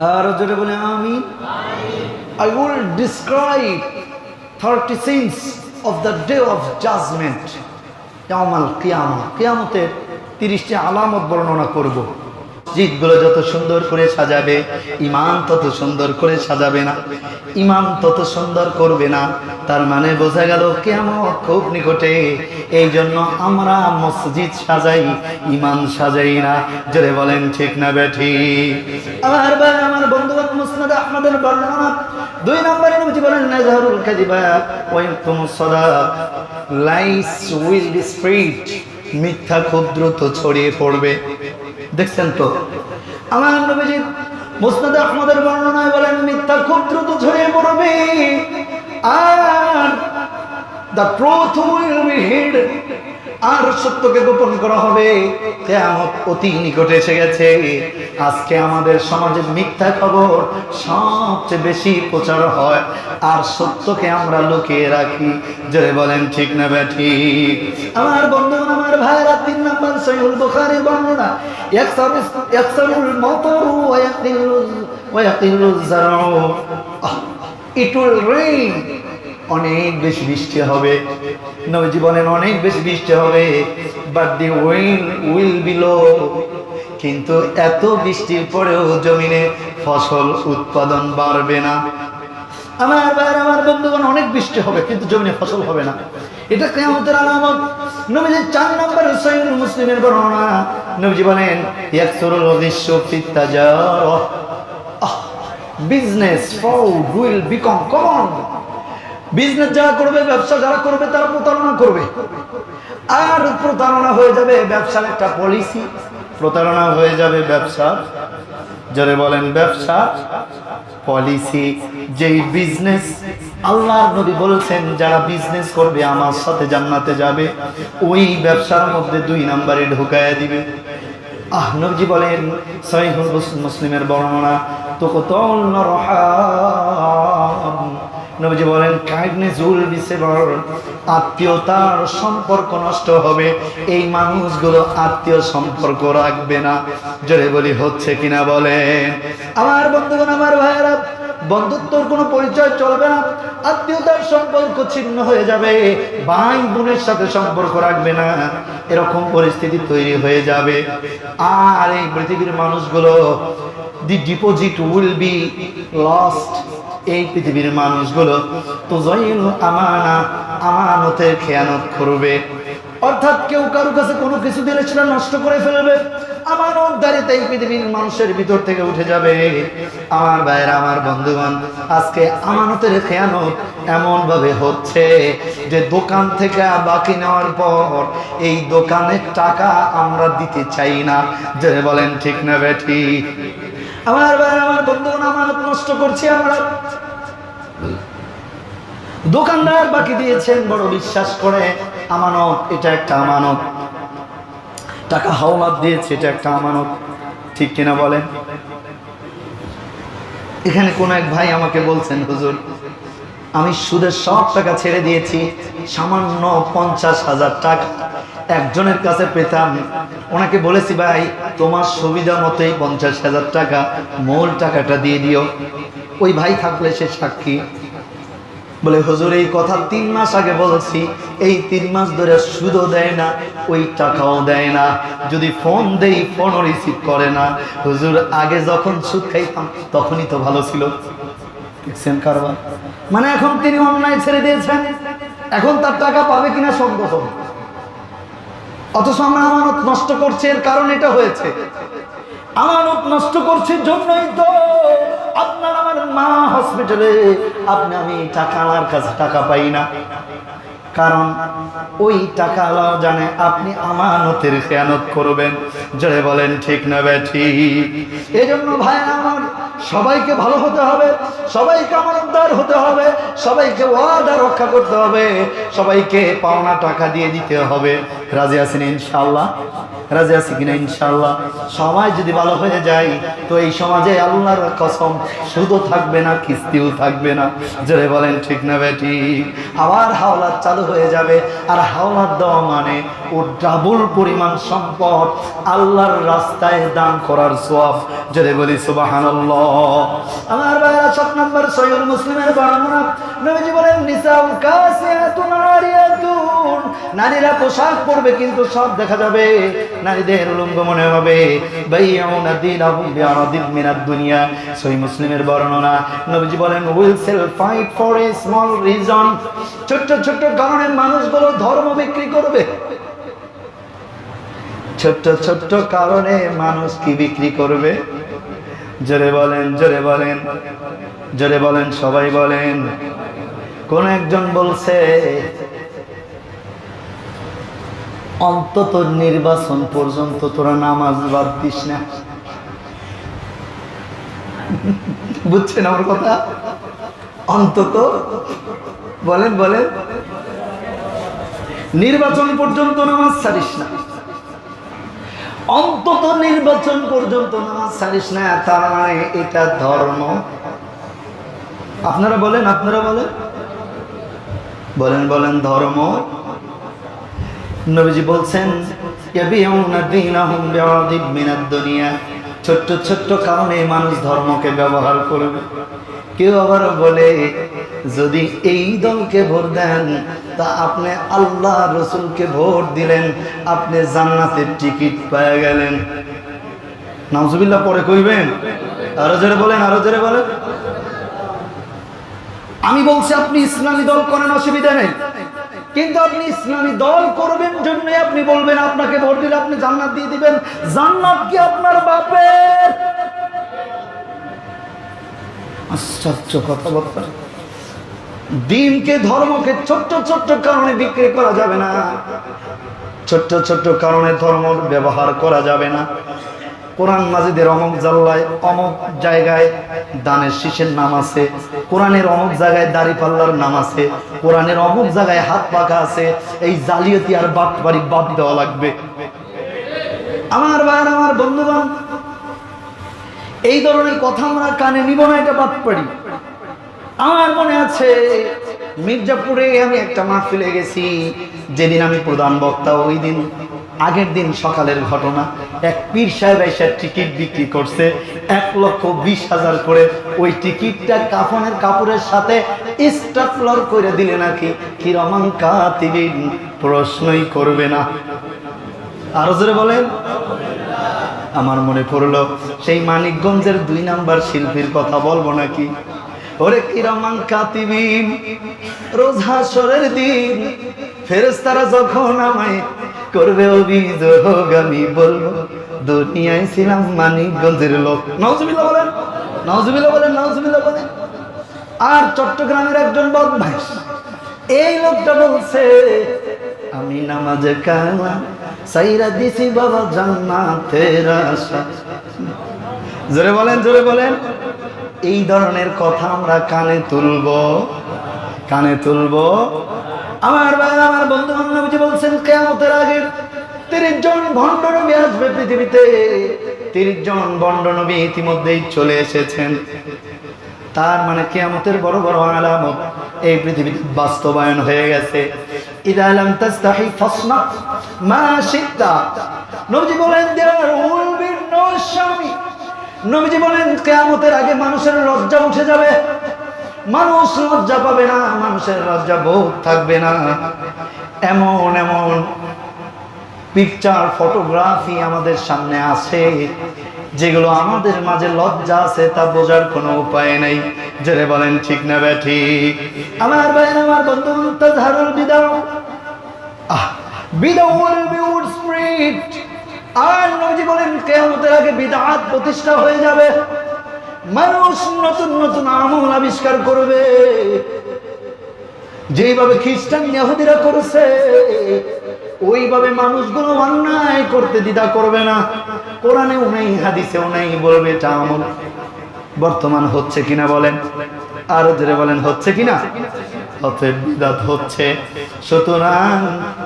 আর জোরে বলে আমি I will describe thirty signs of the day of judgement Kamal কিয়ামা কিয়ামতের তিরিশটি আলামত বর্ণনা করব। জিদগুলো যত সুন্দর করে সাজাবে ইমান তত সুন্দর করে সাজাবে না। ইমান তত সুন্দর করবে না। তার মানে বোঝা গেল কেমন খুব নিকটে। এই জন্য আমরা মসজিদ সাজাই ইমান সাজাই না। জোরে বলেন, ঠিক না বেঠি? আমার ভাই আমার বন্ধু মুসনাদ বর্ণনা। দুই নম্বরে নবীজি বলেন নাজারুল কাযিবা লাইস উইল বি মিথ্যা খুব দ্রুত ছড়িয়ে পড়বে। দেখছেন তো? আমার নবীজি মুসনাদ আহমদের বর্ণনায় বলেন, মিথ্যা খুব দ্রুত ছড়িয়ে পড়বে। আর আর সত্যকে গোপন করা হবে। কেয়ামত অতি নিকটে এসে গেছে। আজকে আমাদের সমাজে মিথ্যা খবর সবচেয়ে বেশি প্রচার হয়। আর সত্যকে আমরা লুকিয়ে রাখি। জোরে বলেন, ঠিক না ব্যাঠি আমার বন্ধু আমার ভাইরা তিন বর্ণনা, ইয়াকসারু ইয়াকসারুল ওয়া ইয়াকিলু ওয়া ইয়াকিলু ইট উইল রেইন অনেক বেশি বৃষ্টি হবে অনেক বেশি বৃষ্টি হবে but the will will below কিন্তু এত বৃষ্টির পরেও জমিনে ফসল উৎপাদন বাড়বে না। আমার ভাইয়ের, আমার বন্ধুগণ, অনেক বৃষ্টি হবে, কিন্তু জমিনে ফসল হবে না। এটা কেমতের আলামত। নবীজি চার নম্বর সৈন্য মুসলিমের বর্ণনা। নবীজি বলেন, ইয়াকসুরুল উদ্দেশ্য ফিত্তাজার business fraud will become common business যারা করবে, ব্যবসা যারা করবে, তারা প্রতারণা করবে। আর প্রতারণা হয়ে যাবে ব্যবসার একটা পলিসি প্রতারণা হয়ে যাবে ব্যবসা। যারা বলেন, ব্যবসা পলিসি যেই বিজনেস আল্লাহ নবী বলেছেন, যারা বিজনেস করবে, আমার সাথে জান্নাতে যাবে। ওই ব্যবসার মধ্যে দুই নাম্বারে ঢুকায়া দিবে। আহ, নবজি বলেন, সহিহুল মুসলিমের বর্ণনা তো কত নবজি বলেন কাইন্ডনেস উইল বি সেভার আত্মীয়তার সম্পর্ক নষ্ট হবে। এই মানুষগুলো আত্মীয় সম্পর্ক রাখবে না। জোরে বলি, হচ্ছে কিনা বলেন? আমার বন্ধুগণ, আমার ভাইয়েরা বন্ধুত্বর কোনো পরিচয় চলবে না, আত্মীয়তার সম্পর্ক ছিন্ন হয়ে যাবে, ভাই বোনের সাথে সম্পর্ক রাখবে না, এরকম পরিস্থিতি তৈরি হয়ে যাবে। আর এই পৃথিবীর মানুষগুলো the deposit will be lost এই পৃথিবীর মানুষগুলো তো জয়ুল আমানা, আমানতের খেয়ানত করবে। অর্থাৎ কেউ কারও কাছে কোনো কিছু দিলে সেটা নষ্ট করে ফেলবে। আমানত দাঁড়িয়ে এই পৃথিবীর মানুষের ভিতর থেকে উঠে যাবে। আমার ভাইয়ের, আমার বন্ধুগণ, আজকে আমানতের খেয়ানত এমন ভাবে হচ্ছে যে দোকান থেকে বাকি নেওয়ার পর এই দোকানের টাকা আমরা দিতে চাই না। যে বলেন, ঠিক না বেঠি? আমার ভাইয়ের, আমার বন্ধুগণ, আমানত নষ্ট করছি আমরা। দোকানদার বাকি দিয়েছেন, বড় বিশ্বাস করে। আমানত, এটা একটা আমানত। টাকা হাওলাত দিয়েছে, এটা একটা আমানত। ঠিক কিনা বলেন? এখানে কোন এক ভাই আমাকে বলছেন, হুজুর, আমি সুদের সব টাকা ছেড়ে দিয়েছি, সামান্য পঞ্চাশ হাজার টাকা। একজনের কাছে পেতাম। ওনাকে বলেছি, ভাই, তোমার সুবিধা মতোই পঞ্চাশ হাজার টাকা মূল টাকাটা দিয়ে দিও। ওই ভাই থাকলে সে সাক্ষী। বলে, হুজুর, এই কথা তিন মাস আগে বলেছি। এই তিন মাস ধরে সুদও দেয় না, ওই টাকাও দেয় না। যদি ফোন দেই, ফোনও রিসিভ করে না। হুজুর, আগে যখন সুদ খাইতাম, তখনই তো ভালো ছিল। মানে এখন তিনি অন্যায় ছেড়ে দিয়েছেন। এখন তার টাকা পাবে কিনা সন্দেহ অথচ আমরা আমানত নষ্ট করছি, এর কারণ এটা হয়েছে। আমানত নষ্ট করছে জন্যই তো। আপনার আমার মা হসপিটালে, আপনি আমি টাকা আমার কাছে টাকা পাই না। কারণ ওই টাকা আল্লাহ জানে আপনি আমানতের খেয়ানত করবেন। জয় বলেন, ঠিক না ব্যাঠি এই জন্য ভাই আমার সবাইকে ভালো হতে হবে, সবাইকে আমানতদার হতে হবে, সবাইকে ওয়াদা রক্ষা করতে হবে, সবাইকে পাওনা টাকা দিয়ে দিতে হবে। রাজি আছেন ইনশাল্লাহ রাজি আছি কিনা ইনশাল্লাহ সবাই যদি ভালো হয়ে যায়, তো এই সমাজে আল্লাহর কসম, সুদও থাকবে না, কিস্তিও থাকবে না। জোরে বলেন ঠিক না বেটি আবার হাওলাত চালু হয়ে যাবে, আর হাওলার দেওয়া মানে ও ডাবল পরিমাণ সম্পদ আল্লাহর রাস্তায় দান করার সোয়াব। যদি বলি সুবাহান আমার ভাইরা, সাত নম্বর সৈয়দ মুসলিমের বর্ণনা। সব কারণে মানুষগুলো ধর্ম বিক্রি করবে। ছোট্ট ছোট্ট কারণে মানুষ কি বিক্রি করবে? জোরে বলেন জোরে বলেন জোরে বলেন, সবাই বলেন। কোন একজন বলছে, অন্তত নির্বাচন পর্যন্ত তোরা নামাজ বাদ দিস না। বুঝছেন আমার কথা? অন্তত, বলেন বলেন। নির্বাচন পর্যন্ত নামাজ ছাড়িস না। অন্তত নির্বাচন পর্যন্ত নামাজ ছাড়িস না তার মানে এটা ধর্ম। আপনারা বলেন আপনারা বলেন। বলেন বলেন, ধর্ম। নবীজি বলছেন ছোট্ট ছোট্ট কারণে মানুষ ধর্মকে ব্যবহার করবে। কেউ আবার বলে, যদি এই দলকে ভোট দেন, তা আপনি আল্লাহ রসুলকে ভোট দিলেন, আপনি জান্নাতের টিকিট পেয়ে গেলেন। নামজুবিল্লাহ পরে কইবেন। আরও জোরে বলেন, আরও জোরে বলেন। আমি বলছি, আপনি ইসলামী দল করেন, অসুবিধা নেই। কিন্তু আপনি ইসলামী দল করবেন জন্য আপনি বলবেন, আপনাকে ভোট দিলে আপনি জান্নাত দিয়ে দিবেন। জান্নাত কি আপনার বাপের? আশ্চর্য কথাবার্তা। দিনকে ধর্মকে ছোট্ট ছোট্ট কারণে বিক্রি করা যাবে না। ছোট্ট ছোট্ট কারণে ধর্ম ব্যবহার করা যাবে না। কোরআন মাজিদের অমুক জাল্লায়, অমুক জায়গায় দানের শীষের নাম আছে, কোরআনের অমুক জায়গায় দাড়ি পাল্লার নাম আছে, কোরআনের অমুক জায়গায় হাত পাকা আছে, এই জালিয়াতি আর বাদ বাড়ি বাদ দেওয়া লাগবে। আমার ভাই, আমার বন্ধুগণ এই ধরনের কথা আমরা কানে নিব না, এটা বাদ পারি আমার মনে আছে, মির্জাপুরে আমি একটা মাহফিলে গেছি, যেদিন আমি প্রধান বক্তা, ওই দিন, আগের দিন সকালের ঘটনা। এক পীর সাহেব এসে টিকিট বিক্রি করছে, এক লক্ষ বিশ হাজার করে। ওই টিকিটটা কাফনের কাপড়ের সাথে স্টাপলার করে দিলে নাকি কিরমান কাতিবিন প্রশ্নই করবে না। আরও জোরে বলেন। আমার মনে পড়ল, সেই মানিকগঞ্জের দুই নাম্বার শিল্পীর কথা বলব নাকি? ওরে কিরমান কাতিবিন রোজ হাসরের দিন ফেরেস্তারা যখন আমায় করবে অভিযোগ, আমি বলব, দুনিয়ায় ছিলাম মানিকগঞ্জের লোক। নওজুবিল্লাহ বলেন নওজুবিল্লাহ বলেন নওজুবিল্লাহ বলেন। আর চট্টগ্রামের একজন বদমাইশ, এই লোকটা বলছে, আমি নামাজে কালা সাইরা দিছি বাবা জান্নাতের আশা। জোরে বলেন জোরে বলেন। এই ধরনের কথা আমরা কানে তুলব কানে তুলব। আমার বাবা আমার বন্ধু বান্ধবী বলছেন কেমতের আগে তিরিশ জন ভণ্ড নবী আসবে পৃথিবীতে। তিরিশ জন ভণ্ড নবী ইতিমধ্যেই চলে এসেছেন। তার মানে কেয়ামতের বড় বড় আলামত এই পৃথিবীতে বাস্তবায়ন হয়ে গেছে। তাস্তাহি ফাসনা মা শিতা নবী বলেন দেয়ার নবীজি বলেন, কেয়ামতের আগে মানুষের লজ্জা উঠে যাবে। মানুষ লজ্জা পাবে না, মানুষের লজ্জা বোধ থাকবে না। এমন এমন পিকচার ফটোগ্রাফি আমাদের সামনে আছে। যেগুলো আমাদের মাঝে লজ্জা আছে, তা বোঝার কোনো উপায় নেই। জেরে বলেন, ঠিক না ব্যাঠি আমার ভাই আমার বন্ধু তাজহারুল বিদাও। আহ, বিদাও উইল বি উড স্প্রিট। আর বলেন প্রতিষ্ঠা হয়ে যাবে। মানুষ নতুন নতুন আমল আবিষ্কার করবে। যেইভাবে খ্রিস্টান ইহুদিরা করেছে, ওইভাবে মানুষগুলো অন্যায় করতে দ্বিধা করবে না। কোরআনেও নেই, হাদিসেও নেই, বলবে এটা আমল। বর্তমান হচ্ছে কিনা বলেন? আরও জোরে বলেন, হচ্ছে কিনা? অতএব বিদাত হচ্ছে। সুতরাং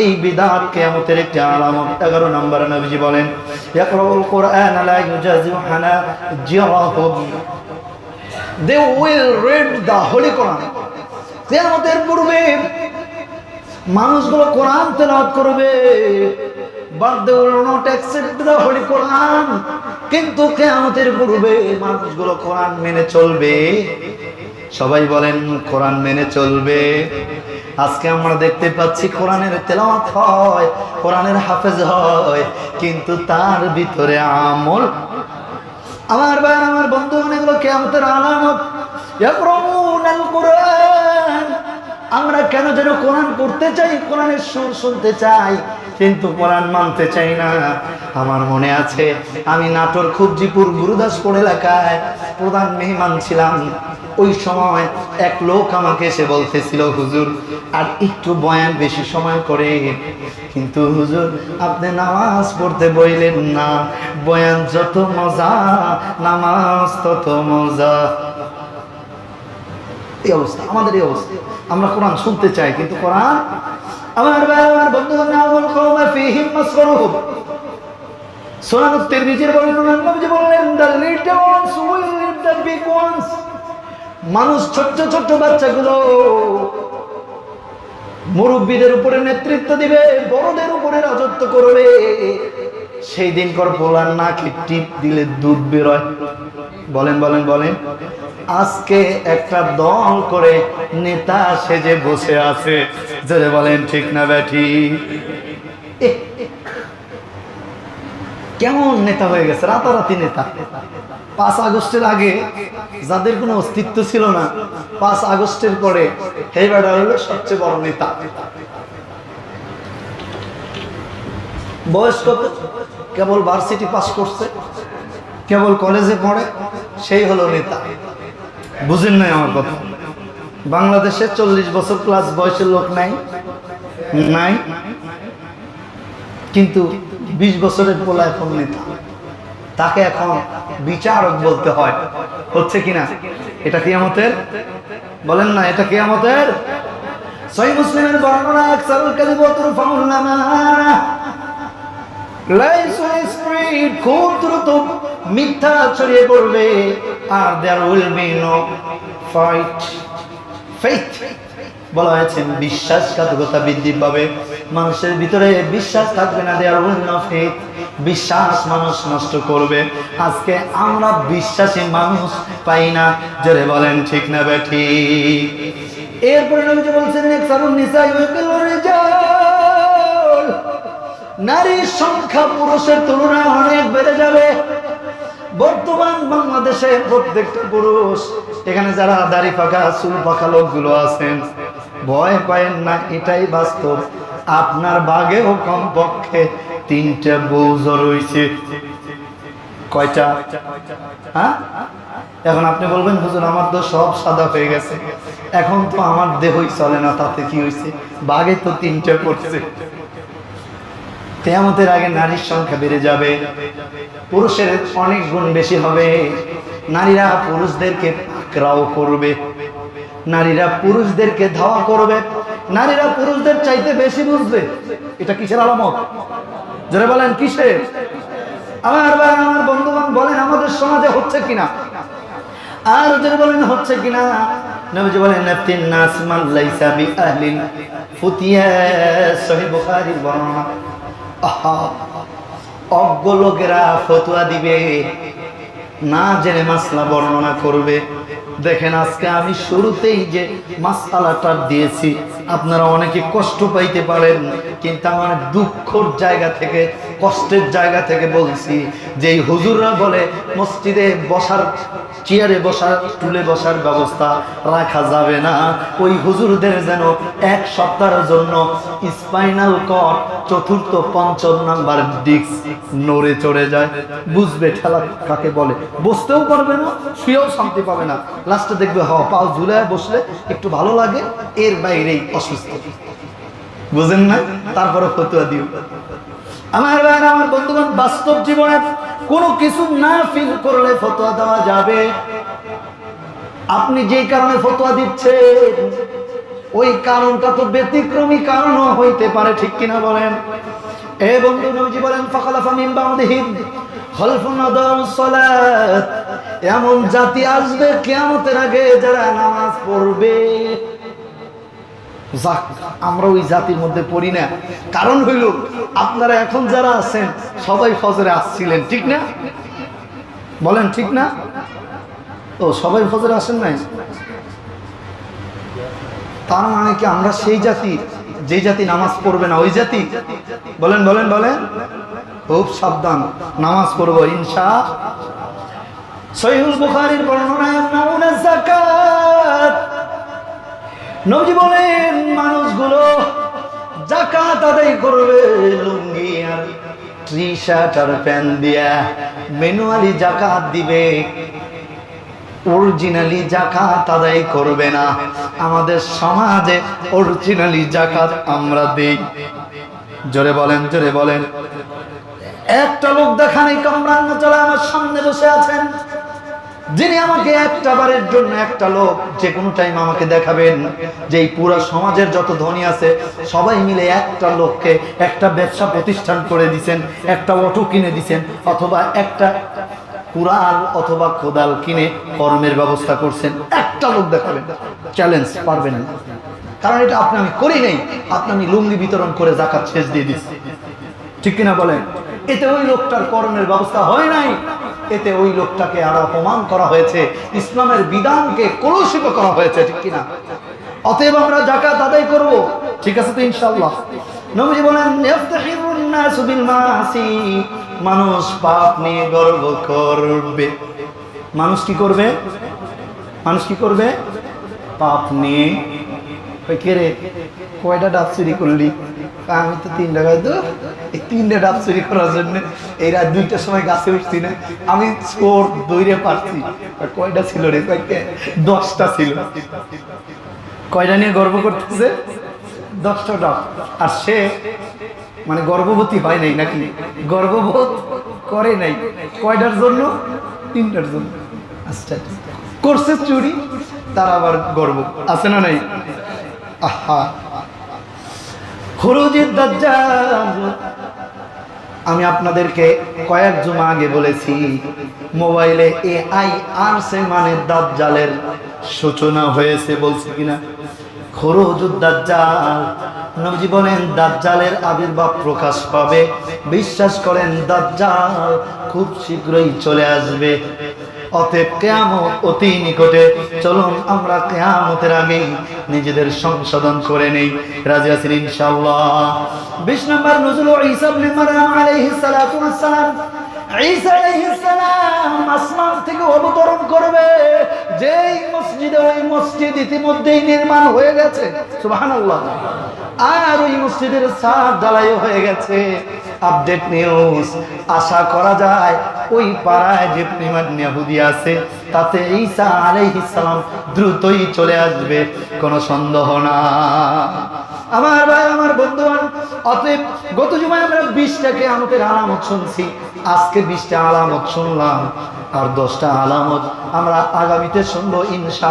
এই বিদাত কেয়ামতের একটি আলামত। এগারো নম্বর নবীজি বলেন, ইয়াকরাউল কোরআন লা হানাজিরাহুম they will read the holy Quran কেয়ামতের পূর্বে মানুষগুলো কোরআন তেলাওয়াত করবে। কিন্তু কেয়ামতের পূর্বে মানুষগুলো কোরআন মেনে চলবে। সবাই বলেন, কোরআন মেনে চলবে। আজকে আমরা দেখতে পাচ্ছি কোরআনের তেলাওয়াত হয়, কোরআনের হাফেজ হয়, কিন্তু তার ভিতরে আমল আমার ভাই আমার বন্ধু অনেকগুলো কেমতের আলামত। কোরআন। আমরা কেন যেন কোরআন পড়তে চাই, কোরআনের সুর শুনতে চাই, কিন্তু কোরআন মানতে চাই না। আমার মনে আছে, আমি নাটোর খুবজিপুর, গুরুদাসপুর এলাকায় প্রধান মেহমান ছিলাম। ওই সময় এক লোক আমাকে এসে বলতেছিল, হুজুর, আর একটু বয়ান বেশি সময় করে। কিন্তু হুজুর, আপনি নামাজ পড়তে বইলেন না। বয়ান যত মজা, নামাজ তত মজা। এই অবস্থা, আমাদের এই অবস্থা। আমরা কোরআন শুনতে চাই, কিন্তু কোরআন আমার ভাই, আমার বন্ধু নামুল কওমা ফীহিম মাসরুব সুনান তিরমিজির বর্ণনা নবীজি বললেন, the little ones will lead the big ones. মানুষ, ছোট্ট ছোট্ট বাচ্চাগুলো মুরব্বীদের উপরে নেতৃত্ব দিবে, বড়দের উপরে রাজত্ব করবে। সেই দিন কর নাকে টিপ দিলে দুধ বেরোয়। বলেন বলেন বলেন। আজকে একটা দল করে নেতা সেজে বসে আছে। যদি বলেন, ঠিক না ব্যাঠি? কেমন নেতা হয়ে গেছে, রাতারাতি নেতা। পাঁচ আগস্টের আগে যাদের কোনো অস্তিত্ব ছিল না, পাঁচ আগস্টের পরে এই বেড়া হলো সবচেয়ে বড় নেতা। বয়স কত? কেবল ভার্সিটি পাস করছে, কেবল কলেজে পড়ে, সেই হলো নেতা। বুঝেন নাই আমার কথা। বাংলাদেশে চল্লিশ বছর প্লাস বয়সের লোক নাই নাই, কিন্তু বিশ বছরের পোলা এখন নেতা? তাকে এখন বিচারক বলতে হয়। হচ্ছে কিনা? এটা কিয়ামতের? বলেন না, এটা কিয়ামতের? সহি মুসলিমের বর্ণনা আকসারুল ফাউল্লামা লাইসুল স্প্রিট বিশ্বাসঘাতকতা বৃদ্ধি পাবে। মানুষের ভিতরে বিশ্বাস থাকবে না দেয়ার উইল নো ফেথ বিশ্বাস মানুষ নষ্ট করবে। আজকে আমরা বিশ্বাসী মানুষ পাই না, জোরে বলেন ঠিক না বেঠি এরপরে নবীজি বলছেন সারুন নিসা ইউকিলুর রিজাল নারীর সংখ্যা পুরুষের তুলনায় অনেক বেড়ে যাবে। বর্তমান বাংলাদেশে প্রত্যেকটা পুরুষ, এখানে যারা দাড়ি পাকা, চুল পাকা লোকগুলো আছেন, ভয় পায়েন না, এটাই বাস্তব। আপনার বাগেও কমপক্ষে তিনটা বৌজ রয়েছে। কয়টা? হ্যাঁ? এখন আপনি বলবেন, হুজুর, আমার তো সব সাদা হয়ে গেছে। এখন তো আমার দেহই চলে না, তাতে কি হয়েছে? বাঘে তো তিনটা পড়ছে কেয়ামতের আগে নারীর সংখ্যা বেড়ে যাবে, পুরুষের অনেক গুণ বেশি হবে, নারীরা পুরুষদেরকে পাকড়াও করবে, নারীরা পুরুষদেরকে ধাওয়া করবে, নারীরা পুরুষদের চাইতে বেশি বুঝবে। এটা কিসের আলামত? যারা বলেন, কিসের? আমার ভাই আমার বন্ধুবান বলেন, আমাদের সমাজে হচ্ছে কিনা? আর যদি বলেন, হচ্ছে কিনা? নবীজি বলেন, নাফতিন নাস মান লাইসা বি ফুতিয়া, সহিহ বুখারীর বর্ণনা। অজ্ঞ লোকেরা ফতুয়া দিবে, না জেনে মাসলা বর্ণনা করবে। দেখেন আজকে আমি শুরুতেই যে মাসালাটা দিয়েছি, আপনারা অনেকে কষ্ট পাইতে পারেন, কিন্তু আমার দুঃখর জায়গা থেকে কষ্টের জায়গা থেকে বলছি যে হুজুররা বলে, মসজিদে বসার, চেয়ারে বসার, টুলে বসার ব্যবস্থা রাখা যাবে না। ওই হুজুরদের যেন এক সপ্তাহের জন্য স্পাইনাল কট চতুর্থ, পঞ্চম নাম্বার ডিস্ক নড়ে চড়ে যায়। বুঝবে ঠেলা কাকে বলে? বসতেও পারবে না, শুয়েও শান্তি পাবে না। লাস্টে দেখবে, হ, পাও ঝুলায় বসলে একটু ভালো লাগে, এর বাইরেই অসুস্থ। বুঝেন না? তারপরে ফতুয়া দিও। আমার ভাইয়ের আমার বন্ধুগণ, বাস্তব জীবনে কোনো কিছু না ফিল করলে ফতোয়া দেওয়া যাবে। আপনি যে কারণে ফতোয়া দিচ্ছেন, ওই কারণটা তো ব্যতিক্রমী কারণও হইতে পারে, ঠিক কিনা বলেন? এ বন্ধু নবীজি বলেন ফাকালাফা মিন বাউদিহিম, খলফুন আদাউস সালাত। এমন জাতি আসবে কিয়ামতের আগে যারা নামাজ পড়বে। যাক, আমরা ওই জাতির মধ্যে পড়ি না। কারণ হইল, আপনারা এখন যারা আছেন, সবাই ফজরে আসছিলেন, ঠিক না? বলেন, ঠিক না? ও, সবাই ফজরে আসেন নাই? তার মানে কি আমরা সেই জাতি, যে জাতি নামাজ পড়বে না, ওই জাতি? বলেন বলেন বলেন। খুব সাবধান, নামাজ পড়ব, ইনশা। সহিহুল বুখারীর বর্ণনায় নবী বলেন, মানুষগুলো জাকাত আদায় করবে, লুঙ্গি আর টি শার্ট আর প্যান্ট দিয়া ম্যানুয়ালি জাকাত দিবে। অরিজিনালি জাকাত আদায় করবে না। আমাদের সমাজে অরিজিনালি জাকাত আমরা দেই। জোরে বলেন জোরে বলেন। একটা লোক দেখান এই কামরাঙ্গা চলে আমার সামনে বসে আছেন। যিনি আমাকে একটা বারের জন্য একটা লোক যে কোনো টাইম আমাকে দেখাবেন, যে এই পুরো সমাজের যত ধনী আছে, সবাই মিলে একটা লোককে একটা ব্যবসা প্রতিষ্ঠান করে দিছেন, একটা অটো কিনে দিছেন, অথবা একটা কুড়াল অথবা কোদাল কিনে কর্মের ব্যবস্থা করছেন, একটা লোক দেখাবেন। চ্যালেঞ্জ পারবেন না। কারণ এটা আপনি আমি করি নাই, আপনি আমি লুঙ্গি বিতরণ করে জাকাত শেষ দিয়ে দিচ্ছি ঠিক কিনা বলেন? এতে ওই লোকটার কর্মের ব্যবস্থা হয় নাই। এতে ওই লোকটাকে আরও অপমান করা হয়েছে, ইসলামের বিধানকে কলুষিত করা হয়েছে, ঠিক কিনা? অতএব আমরা জাকাত আদায় করব। ঠিক আছে তো ইনশাআল্লাহ। নবীজি বলেন মানুষ পাপ নিয়ে গর্ব করবে। মানুষ কি করবে? মানুষ কি করবে? পাপ নিয়ে। কে রে? কয়টা ডাব চুরি করলি? আমি তো তিন টাকায় তো এই তিনটে ডাব চুরি করার জন্য এই রাত দুইটার সময় গাছে উঠছি না। আমি চোর দৌড়ে পারছি। কয়টা ছিল রে? কয়েকটা দশটা ছিল। কয়টা নিয়ে গর্ব করতেছে? দশটা ডাব। আর সে মানে গর্ভবতী হয় নাই নাকি? গর্ভবোধ করে নাই। কয়টার জন্য? তিনটার জন্য। আচ্ছা। করছে চুরি, তার আবার গর্ব। আছে না নাই? আহা। আমি আপনাদেরকে কয়েক জুমা আগে বলেছি, মোবাইলে এ আই আর সে মানে দাজ্জালের সূচনা হয়েছে বলছে কিনা? বলেন আবির্ভাব প্রকাশ পাবে। বিশ্বাস করেন, দাজ্জাল খুব শীঘ্রই চলে আসবে। অতএব কেয়ামত অতি নিকটে। চলুন আমরা কেয়ামতের আগে নিজেদের সংশোধন করে নেই। রাজি আছেন ইনশাআল্লাহ? বিশ নম্বর নজরুল ঈসা ইবনে মারয়াম আলাইহিস সালাতু ওয়াস সালাম। ঈসা আলাইহিস সালাম ওই মসজিদ ইতিমধ্যেই নির্মাণ হয়ে গেছে। আর ওই মসজিদের ঢালাই হয়ে গেছে। আপডেট নিউজ আশা করা যায়, ওই পাড়ায় যে প্রিমান ইয়াহুদি আছে, তাতে দ্রুতই চলে আসবে, কোনো সন্দেহ না। আমার ভাই, আমার বন্ধুগণ, অতএব গত জুমায় আমরা বিশটাকে আমাদের আলামত শুনছি। আজকে বিশটা আলামত শুনলাম, আর দশটা আলামত আমরা আগামীতে শুনব ইনশা